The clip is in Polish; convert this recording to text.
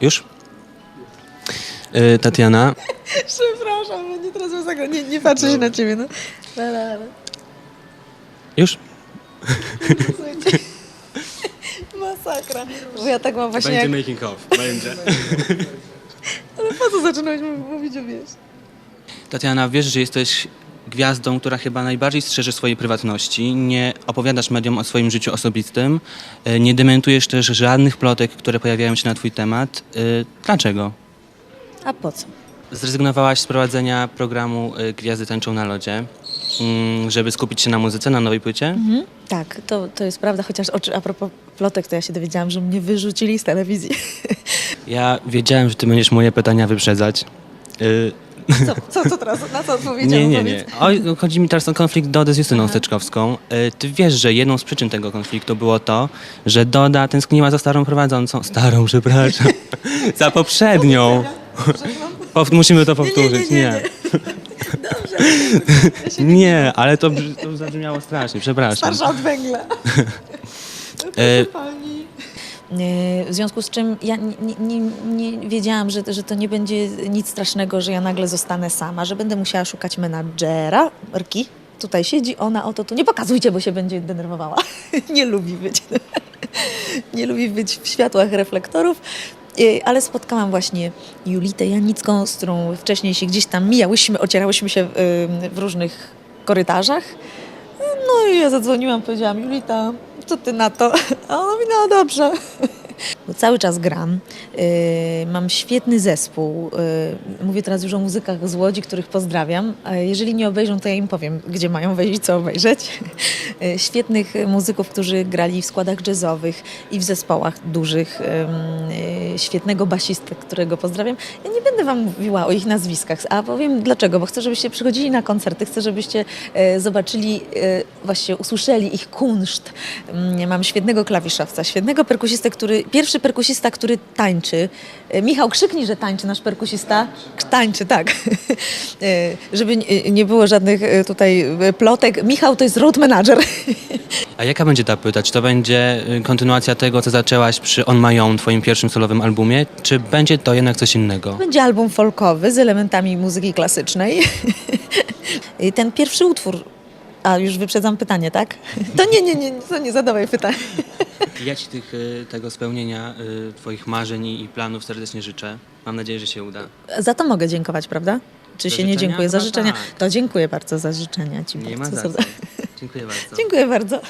Już? Y, Tatiana, Przepraszam, bo nie teraz masakra. Nie, nie patrzę się na ciebie, no. Ale, ale. już? Słuchajcie. Masakra. Bo ja tak mam właśnie jak... making of, będzie. Ale po co zaczynałeś mu- mówić o wieś? Tatiana, wiesz, że jesteś gwiazdą, która chyba najbardziej strzeże swojej prywatności. Nie opowiadasz mediom o swoim życiu osobistym. y, Nie dementujesz też żadnych plotek, które pojawiają się na twój temat. Y, Dlaczego? A po co? Zrezygnowałaś z prowadzenia programu y, Gwiazdy tańczą na lodzie, mm, żeby skupić się na muzyce, na nowej płycie? Mhm. Tak, to, to jest prawda, chociaż oczy, a propos plotek, to ja się dowiedziałam, że mnie wyrzucili z telewizji. Ja wiedziałem, że ty będziesz moje pytania wyprzedzać. Co, co, co teraz? Na co odpowiedziałam? Nie, nie, nie. No, chodzi mi teraz o konflikt Dody z Justyną Steczkowską. Y, Ty wiesz, że jedną z przyczyn tego konfliktu było to, że Doda tęskniła za starą prowadzącą. Starą, przepraszam. za poprzednią. Pow- musimy to powtórzyć. nie, nie, Nie. Nie, ale to, to zabrzmiało strasznie, przepraszam. Starsza od węgla. Y, E, W związku z czym ja nie, nie, nie, wiedziałam, że, że to nie będzie nic strasznego, że ja nagle zostanę sama, że będę musiała szukać menadżera. Rki, tutaj siedzi ona, oto tu. Nie pokazujcie, bo się będzie denerwowała. nie lubi być. nie lubi być w światłach reflektorów. E, Ale spotkałam właśnie Julitę Janicką, z którą wcześniej się gdzieś tam mijałyśmy, ocierałyśmy się w różnych korytarzach. No i ja zadzwoniłam, powiedziałam, Julita, co ty na to? A ona mówi, no dobrze. Bo cały czas gram. Yy, mam świetny zespół. Yy, mówię teraz już o muzykach z Łodzi, których pozdrawiam. Jeżeli nie obejrzą, to ja im powiem, gdzie mają wejść co obejrzeć. Yy, świetnych muzyków, którzy grali w składach jazzowych i w zespołach dużych. Świetnego basistę, którego pozdrawiam. Ja nie będę wam mówiła o ich nazwiskach, a powiem dlaczego, bo chcę, żebyście przychodzili na koncerty, chcę, żebyście zobaczyli, właśnie usłyszeli ich kunszt. Mm, Mam świetnego klawiszowca, świetnego perkusistę, który, pierwszy perkusista, który tańczy. E, Michał, krzyknij, że tańczy nasz perkusista. Tańczy, tak. E, Żeby nie- nie było żadnych e, tutaj e, plotek. Michał to jest road manager. A jaka będzie ta płyta? Czy to będzie kontynuacja tego, co zaczęłaś przy On My Own, twoim pierwszym solowym albumie? Czy będzie to jednak coś innego? Będzie album folkowy z elementami muzyki klasycznej. I Ten pierwszy utwór, a już wyprzedzam pytanie, tak? To nie, nie, nie, to nie zadawaj pytań. Ja ci tych, y, tego spełnienia y, twoich marzeń i planów serdecznie życzę. Mam nadzieję, że się uda. Za to mogę dziękować, prawda? Czy Za się nie dziękuję za życzenia? tak. To dziękuję bardzo za życzenia Ci Nie ma bardzo za co. serdecznie. Dziękuję bardzo. Dziękuję bardzo.